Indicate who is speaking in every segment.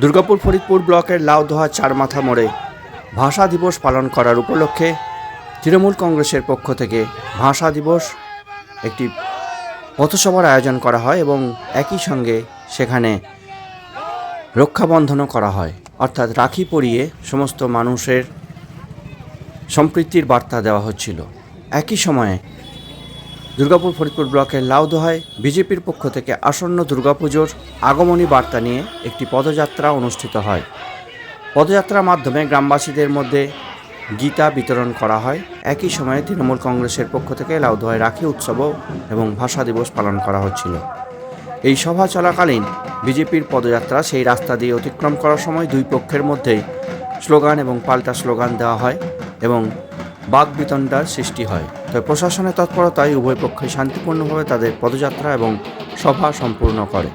Speaker 1: দুর্গাপুর ফরিদপুর ব্লকের লাউদোহা চারমাথা মোড়ে ভাষা দিবস পালন করার উপলক্ষে তৃণমূল কংগ্রেসের পক্ষ থেকে ভাষা দিবস একটি পথসভার আয়োজন করা হয় এবং একই সঙ্গে সেখানে রক্ষাবন্ধনও করা হয়। অর্থাৎ রাখি পরিয়ে সমস্ত মানুষের সম্প্রীতির বার্তা দেওয়া হচ্ছিল। একই সময়ে দুর্গাপুর ফরিদপুর ব্লকের লাউদোহায় বিজেপির পক্ষ থেকে আসন্ন দুর্গাপুজোর আগমনী বার্তা নিয়ে একটি পদযাত্রা অনুষ্ঠিত হয়। পদযাত্রার মাধ্যমে গ্রামবাসীদের মধ্যে গীতা বিতরণ করা হয়। একই সময়ে তৃণমূল কংগ্রেসের পক্ষ থেকে লাউদোহায় রাখি উৎসবও এবং ভাষা দিবস পালন করা হচ্ছিল। এই সভা চলাকালীন বিজেপির পদযাত্রা সেই রাস্তা দিয়ে অতিক্রম করার সময় দুই পক্ষের মধ্যেই স্লোগান এবং পাল্টা স্লোগান দেওয়া হয় এবং বাকবিতণ্ডার সৃষ্টি হয়। তবে প্রশাসনের তৎপরতায় উভয় পক্ষই শান্তিপূর্ণভাবে তাদের পদযাত্রা এবং সভা সম্পূর্ণ করে।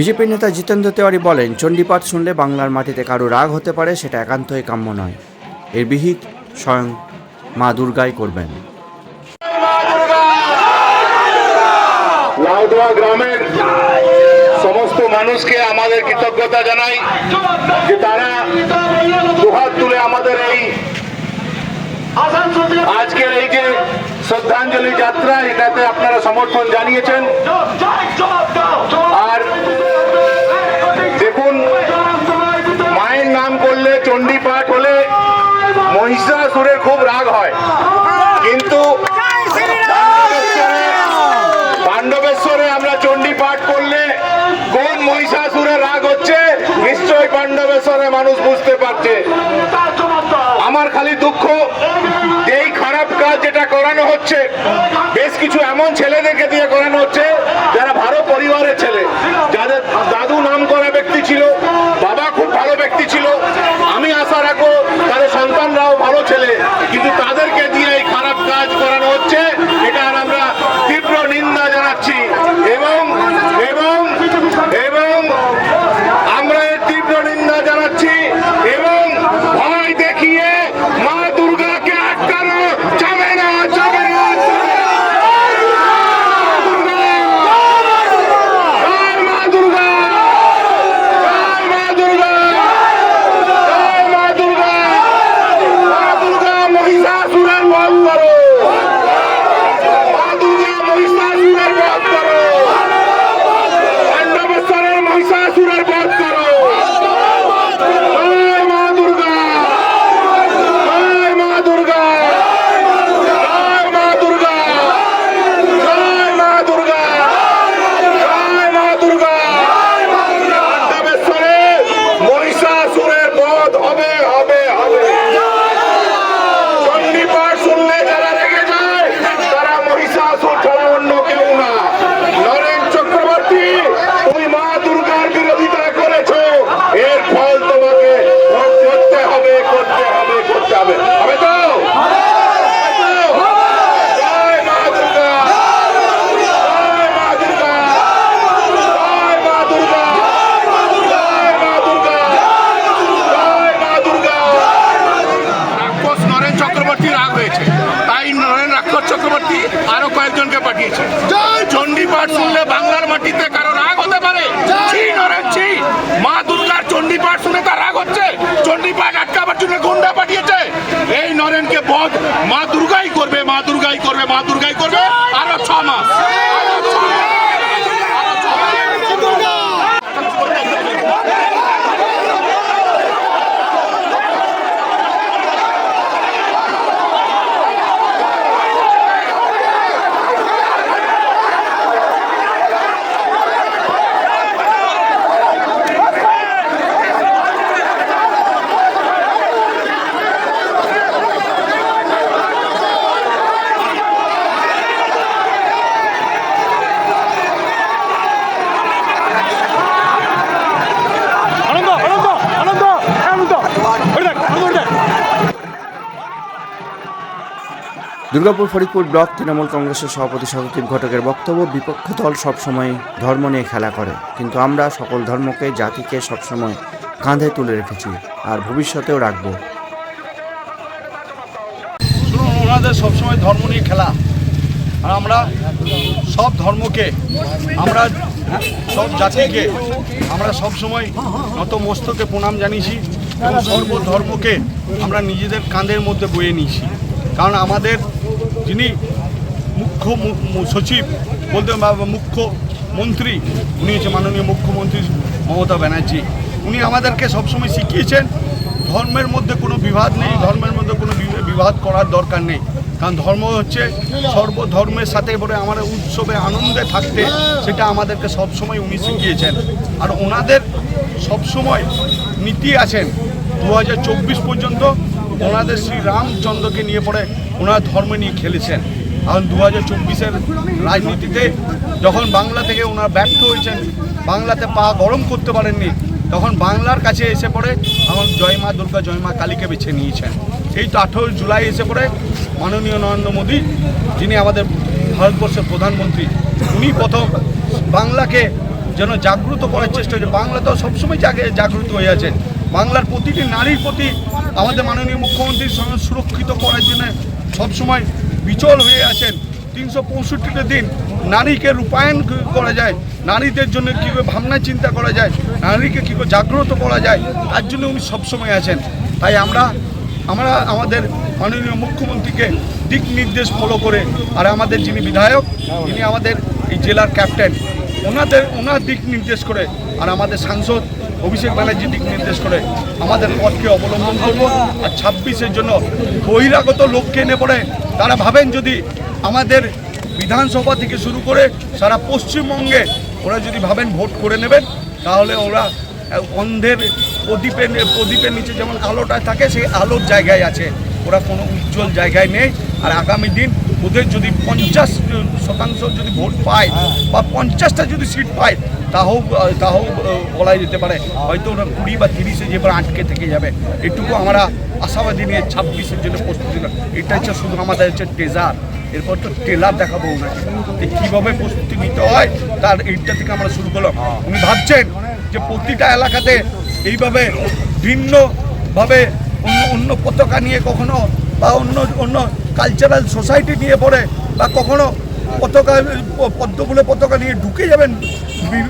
Speaker 1: বিজেপির নেতা জিতেন্দ্র তেওয়ারি বলেন, চণ্ডীপাঠ শুনলে বাংলার মাটিতে কারও রাগ হতে পারে, সেটা একান্তই কাম্য নয়। এর বিহিত স্বয়ং মা দুর্গাই করবেন।
Speaker 2: গ্রামের সমস্ত মানুষকে আমাদের কৃতজ্ঞতা জানাই যে তারা দুহাত তুলে আমাদের এই আজকের এই যে শ্রদ্ধাঞ্জলি যাত্রা, এটাতে আপনারা সমর্থন জানিয়েছেন। আর দেখুন, মায়ের নাম করলে চণ্ডী পাঠ হলে মহিষাসুরের খুব রাগ হয়। কিন্তু পাণ্ডবেশ্বরে- আমরা চণ্ডী পাঠ করলে কোন মহিষাসুরের রাগ হচ্ছে, নিশ্চয়ই পাণ্ডবেশ্বরে মানুষ বুঝতে পারছে। খালি দুঃখ, এই খারাপ কাজ যেটা করানো হচ্ছে, বেশ কিছু এমন ছেলেদেরকে দিয়ে করানো হচ্ছে, যারা ভালো পরিবারের ছেলে, যাদের দাদু নাম করা ব্যক্তি ছিল মা দুর্গাই করবে মা দুর্গাই করবে মা দুর্গাই করবে। আরও ছ মাস।
Speaker 1: দুর্গাপুর ফরিদপুর ব্লক তৃণমূল কংগ্রেসের সভাপতি শতদীপ ঘটকের বক্তব্য, বিপক্ষ দল সবসময় ধর্ম নিয়ে খেলা করে। কিন্তু আমরা সকল ধর্মকে, জাতিকে সবসময় কাঁধে তুলে রেখেছি আর ভবিষ্যতেও রাখব।
Speaker 3: শুনুন ওনাদের সবসময় ধর্ম নিয়ে খেলা। আর আমরা সব ধর্মকে, আমরা সব জাতিকে, আমরা সবসময় নত মস্তকে প্রণাম জানিয়েছি এবং সর্ব ধর্মকে আমরা নিজেদের কাঁধের মধ্যে বয়ে নিয়েছি। কারণ আমাদের যিনি মুখ্য সচিব বলতে বা মুখ্য মন্ত্রী, উনি হচ্ছে মাননীয় মুখ্যমন্ত্রী মমতা ব্যানার্জি। উনি আমাদেরকে সবসময় শিখিয়েছেন, ধর্মের মধ্যে কোনো বিবাদ নেই, ধর্মের মধ্যে কোনো বিবাদ করার দরকার নেই। কারণ ধর্ম হচ্ছে সর্বধর্মের সাথে বলে আমাদের উৎসবে আনন্দে থাকতে, সেটা আমাদেরকে সবসময় উনি শিখিয়েছেন। আর ওনাদের সবসময় নীতি আছেন, দু হাজার চব্বিশ পর্যন্ত ওনাদের শ্রী রামচন্দ্রকে নিয়ে পড়ে ওনারা ধর্ম নিয়ে খেলেছেন। এখন দু হাজার চব্বিশের রাজনীতিতে যখন বাংলা থেকে ওনারা ব্যর্থ হয়েছেন, বাংলাতে পা গরম করতে পারেননি, তখন বাংলার কাছে এসে পড়ে এখন জয় মা দুর্গা, জয় মা কালীকে বেছে নিয়েছেন। এই তো আঠেরোই জুলাই এসে পড়ে মাননীয় নরেন্দ্র মোদী, যিনি আমাদের ভারতবর্ষের প্রধানমন্ত্রী, উনি প্রথম বাংলাকে যেন জাগ্রত করার চেষ্টা হয়েছে। বাংলা তো সবসময় জাগে, জাগ্রত হয়ে আছে বাংলার প্রতিটি নারীর প্রতি আমাদের মাননীয় মুখ্যমন্ত্রী সঙ্গে সুরক্ষিত করার জন্য সবসময় বিচল হয়ে আছেন। তিনশো পঁয়ষট্টিটা দিন নারীকে রূপায়ণ করা যায়। নারীদের জন্য কীভাবে ভাবনা চিন্তা করা যায়, নারীকে কীভাবে জাগ্রত করা যায়, তার জন্য উনি সবসময় আছেন। তাই আমরা আমরা আমাদের মাননীয় মুখ্যমন্ত্রীকে দিক নির্দেশ ফলো করে, আর আমাদের যিনি বিধায়ক যিনি আমাদের এই জেলার ক্যাপ্টেন ওনাদের, ওনার দিক নির্দেশ করে, আর আমাদের সাংসদ অভিষেক ব্যানার্জি দিক নির্দেশ করে আমাদের পথকে অবলম্বন করব। আর ছাব্বিশের জন্য বহিরাগত লোককে এনে পড়ে, তারা ভাবেন যদি আমাদের বিধানসভা থেকে শুরু করে সারা পশ্চিমবঙ্গে ওরা যদি ভাবেন ভোট করে নেবেন, তাহলে ওরা অন্ধের প্রদীপের প্রদীপের নিচে যেমন আলোটা থাকে, সেই আলোর জায়গায় আছে। ওরা কোনো উজ্জ্বল জায়গায় নেই। আর আগামী দিন ওদের যদি পঞ্চাশ শতাংশ যদি ভোট পায় বা পঞ্চাশটা যদি সিট পায় তাও তাও বলা যেতে পারে। হয়তো ওরা কুড়ি বা তিরিশে যে এবার আটকে থেকে যাবে। এটুকু আমরা আশাবাদী নিয়ে ছাব্বিশের জন্য প্রস্তুতি। এটা হচ্ছে শুধু আমাদের হচ্ছে টেজার। এরপর তো টেলার দেখাবো ওনাকে। কীভাবে প্রস্তুতি নিতে হয় তার এইটা থেকে আমরা শুরু করলাম। উনি ভাবছেন যে প্রতিটা এলাকাতে এইভাবে ভিন্নভাবে অন্য অন্য পতাকা নিয়ে কখনো বা অন্য অন্য কালচারাল সোসাইটি নিয়ে পড়ে বা কখনো পতাকা পদ্মফুলে পতাকা নিয়ে ঢুকে যাবেন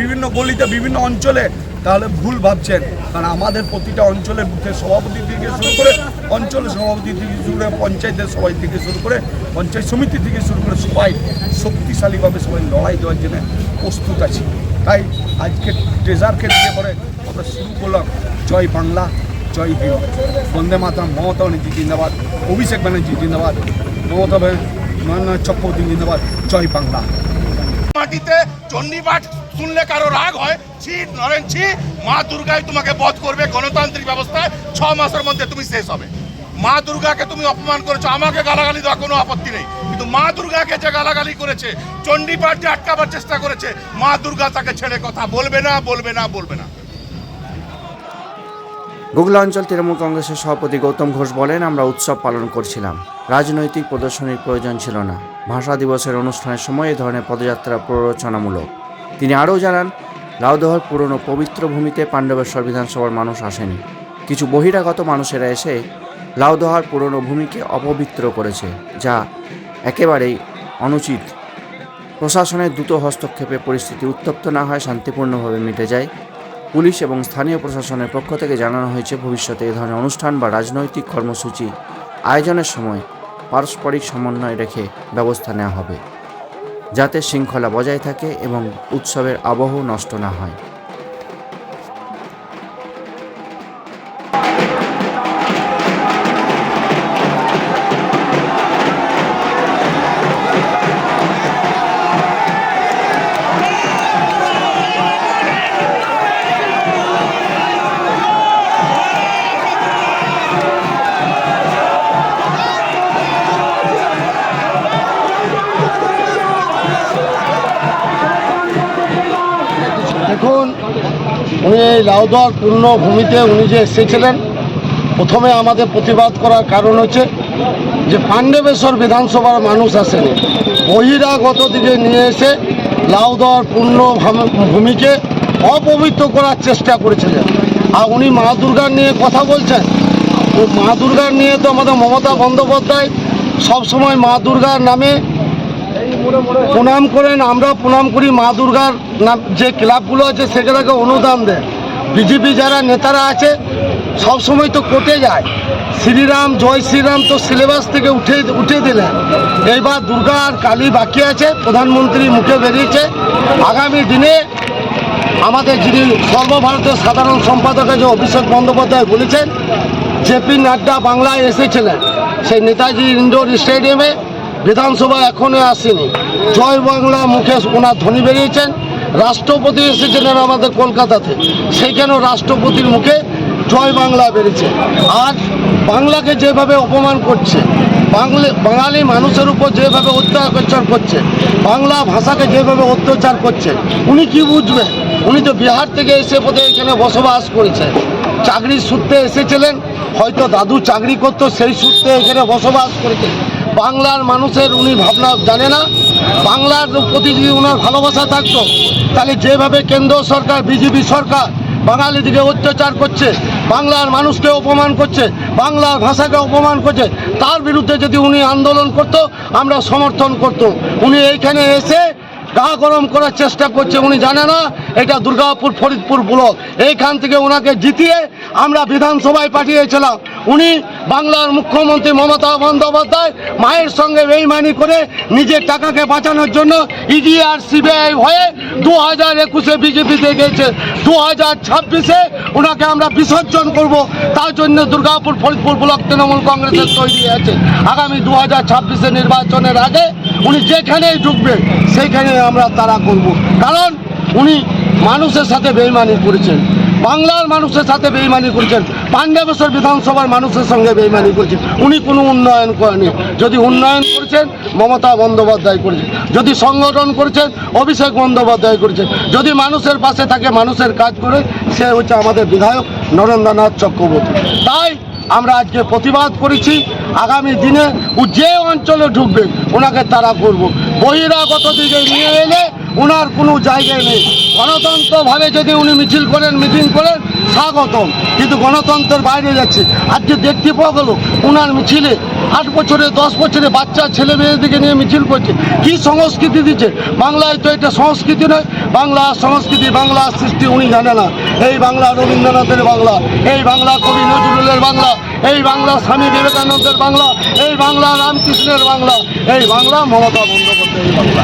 Speaker 3: বিভিন্ন গলিতে, বিভিন্ন অঞ্চলে, তাহলে ভুল ভাবছেন। কারণ আমাদের প্রতিটা অঞ্চলের বুথের সভাপতি থেকে শুরু করে অঞ্চলের সভাপতি থেকে শুরু করে পঞ্চায়েতের সবাই থেকে শুরু করে পঞ্চায়েত সমিতি থেকে শুরু করে সবাই শক্তিশালীভাবে সবাই লড়াই দেওয়ার জন্য প্রস্তুত আছি। তাই আজকে ট্রেজারকে দিয়ে পরে আমরা শুরু করলাম জয় বাংলা। জয় ভীম বন্দে মাতরম। মমতা ব্যানার্জি, জিন্দাবাদ। অভিষেক ব্যানার্জি, জিন্দাবাদ। মমতা নরেন্দ্র চক্রবর্তী, জিন্দাবাদ। জয় বাংলা।
Speaker 4: মাটিতে চণ্ডীপাঠ শুনলে কারও রাগ হয়? ছি, নরেন ছি, মা দুর্গাই তোমাকে বধ করবে গণতান্ত্রিক ব্যবস্থায়। ছ মাসের মধ্যে তুমি শেষ হবে। মা দুর্গাকে তুমি অপমান করেছ। আমাকে গালাগালি দেওয়া কোনো আপত্তি নেই। কিন্তু মা দুর্গাকে যে গালাগালি করেছে, চণ্ডীপাঠ যে আটকাবার চেষ্টা করেছে, মা দুর্গা তাকে ছেড়ে কথা বলবে না বলবে না বলবে না।
Speaker 1: গুগলা অঞ্চল তৃণমূল কংগ্রেসের সভাপতি গৌতম ঘোষ বলেন, আমরা উৎসব পালন করছিলাম। রাজনৈতিক প্রদর্শনীর প্রয়োজন ছিল না। ভাষা দিবসের অনুষ্ঠানের সময় এই ধরনের পদযাত্রা প্ররোচনামূলক। তিনি আরও জানান, লাউদহর পুরনো পবিত্র ভূমিতে পাণ্ডবেশ্বর বিধানসভার মানুষ আসেনি। কিছু বহিরাগত মানুষেরা এসে লাউদহার পুরনো ভূমিকে অপবিত্র করেছে, যা একেবারেই অনুচিত। প্রশাসনের দ্রুত হস্তক্ষেপে পরিস্থিতি উত্তপ্ত না হয়, শান্তিপূর্ণভাবে মিটে যায়। পুলিশ এবং স্থানীয় প্রশাসনের পক্ষ থেকে জানানো হয়েছে ভবিষ্যতে এ ধরনের অনুষ্ঠান বা রাজনৈতিক কর্মসূচি আয়োজনের সময় পারস্পরিক সমন্বয় রেখে ব্যবস্থা নেওয়া হবে, যাতে শৃঙ্খলা বজায় থাকে এবং উৎসবের আবহ নষ্ট না হয়।
Speaker 5: উনি এই লাউদর পূর্ণ ভূমিতে উনি যে এসেছিলেন, প্রথমে আমাদের প্রতিবাদ করার কারণ হচ্ছে যে পাণ্ডবেশ্বর বিধানসভার মানুষ আসেনি। বহিরাগত দিকে নিয়ে এসে লাউ দেওয়ার পূর্ণ ভূমিকে অপবিত্র করার চেষ্টা করেছিলেন। আর উনি মা দুর্গার নিয়ে কথা বলছেন। মা দুর্গার নিয়ে তো আমাদের মমতা বন্দ্যোপাধ্যায় সবসময় মা দুর্গার নামে প্রণাম করেন, আমরা প্রণাম করি মা দুর্গার যে ক্লাবগুলো আছে সেগুলোকে অনুদান দেন। বিজেপি যারা নেতারা আছে, সব সময় তো কোর্টে যায়। শ্রীরাম, জয় শ্রীরাম তো সিলেবাস থেকে উঠে উঠে দিলেন। এইবার দুর্গা আর কালী বাকি আছে, প্রধানমন্ত্রী মুখে বেরিয়েছে। আগামী দিনে আমাদের যিনি সর্বভারতীয় সাধারণ সম্পাদক আছে অভিষেক বন্দ্যোপাধ্যায় বলেছেন জেপি নাড্ডা বাংলায় এসেছিলেন। সেই নেতাজি ইন্ডোর স্টেডিয়ামে বিধানসভা এখনও আসেনি। জয় বাংলা মুখে ওনার ধ্বনি বেরিয়েছেন। রাষ্ট্রপতি এসেছিলেন আমাদের কলকাতাতে। সেইখানেও রাষ্ট্রপতির মুখে জয় বাংলা বেরিয়েছে। আর বাংলাকে যেভাবে অপমান করছে, বাংলা বাঙালি মানুষের উপর যেভাবে অত্যাচার করছে, বাংলা ভাষাকে যেভাবে অত্যাচার করছে, উনি কি বুঝবেন? উনি তো বিহার থেকে এসে বোধহয় এখানে বসবাস করেছেন। চাকরির সূত্রে এসেছিলেন, হয়তো দাদু চাকরি করতো, সেই সূত্রে এখানে বসবাস করেছেন। বাংলার মানুষের উনি ভাবনা জানে না, বাংলার প্রতি যদি ওনার ভালোবাসা থাকতো। তাহলে যেভাবে কেন্দ্র সরকার, বিজেপি সরকার বাঙালিদিকে অত্যাচার করছে, বাংলার মানুষকে অপমান করছে, বাংলার ভাষাকে অপমান করছে, তার বিরুদ্ধে যদি উনি আন্দোলন করত, আমরা সমর্থন করত। উনি এইখানে এসে গা গরম করার চেষ্টা করছে, উনি জানে না, এটা দুর্গাপুর, ফরিদপুর ব্লক। এইখান থেকে ওনাকে জিতিয়ে আমরা বিধানসভায় পাঠিয়েছিলাম। উনি বাংলার মুখ্যমন্ত্রী মমতা বন্দ্যোপাধ্যায় মায়ের সঙ্গে বেইমানি করে নিজের টাকাকে বাঁচানোর জন্য ইডি আর সিবিআই হয়ে দু হাজার একুশে বিজেপিতে গেছে। দু হাজার ছাব্বিশে ওনাকে আমরা বিসর্জন করব। তার জন্য দুর্গাপুর ফরিদপুর ব্লক তৃণমূল কংগ্রেসের তৈরি আছে আগামী দু হাজার ছাব্বিশে নির্বাচনের আগে উনি যেখানেই ঢুকবে সেইখানে আমরা তারা করব। কারণ উনি মানুষের সাথে বেইমানি করেছেন। বাংলার মানুষের সাথে বেইমানি করেছেন। পাঞ্জাবেশ্বর বিধানসভার মানুষের সঙ্গে বেইমানি করেছেন। উনি কোনো উন্নয়ন করেনি যদি উন্নয়ন করেছেন, মমতা বন্দ্যোপাধ্যায় করেছেন। যদি সংগঠন করেছেন, অভিষেক বন্দ্যোপাধ্যায় করেছেন। যদি মানুষের পাশে থাকে, মানুষের কাজ করে, সে হচ্ছে আমাদের বিধায়ক নরেন্দ্রনাথ চক্রবর্তী। তাই আমরা আজকে প্রতিবাদ করেছি। আগামী দিনে ও যে অঞ্চলে ঢুকবে, ওনাকে তারা করব। বহিরাগত দিকে নিয়ে এলে ওনার কোনো জায়গায় নেই। গণতন্ত্রভাবে যদি উনি মিছিল করেন, মিটিং করেন, স্বাগতম। কিন্তু গণতন্ত্রের বাইরে যাচ্ছে। আজকে দেখতে পাওয়া গেল, ওনার মিছিলে আট বছরে, দশ বছরে বাচ্চা, ছেলে মেয়েদেরকে নিয়ে মিছিল করছে। কি সংস্কৃতি দিচ্ছে? বাংলায় তো এটা সংস্কৃতি নয়। বাংলা সংস্কৃতি বাংলা সৃষ্টি উনি জানে না। এই বাংলা রবীন্দ্রনাথের বাংলা, এই বাংলা কবি নজরুলের বাংলা এই বাংলা স্বামী বিবেকানন্দের বাংলা এই বাংলা রামকৃষ্ণের বাংলা এই বাংলা মমতা বন্দ্যোপাধ্যায়ের বাংলা।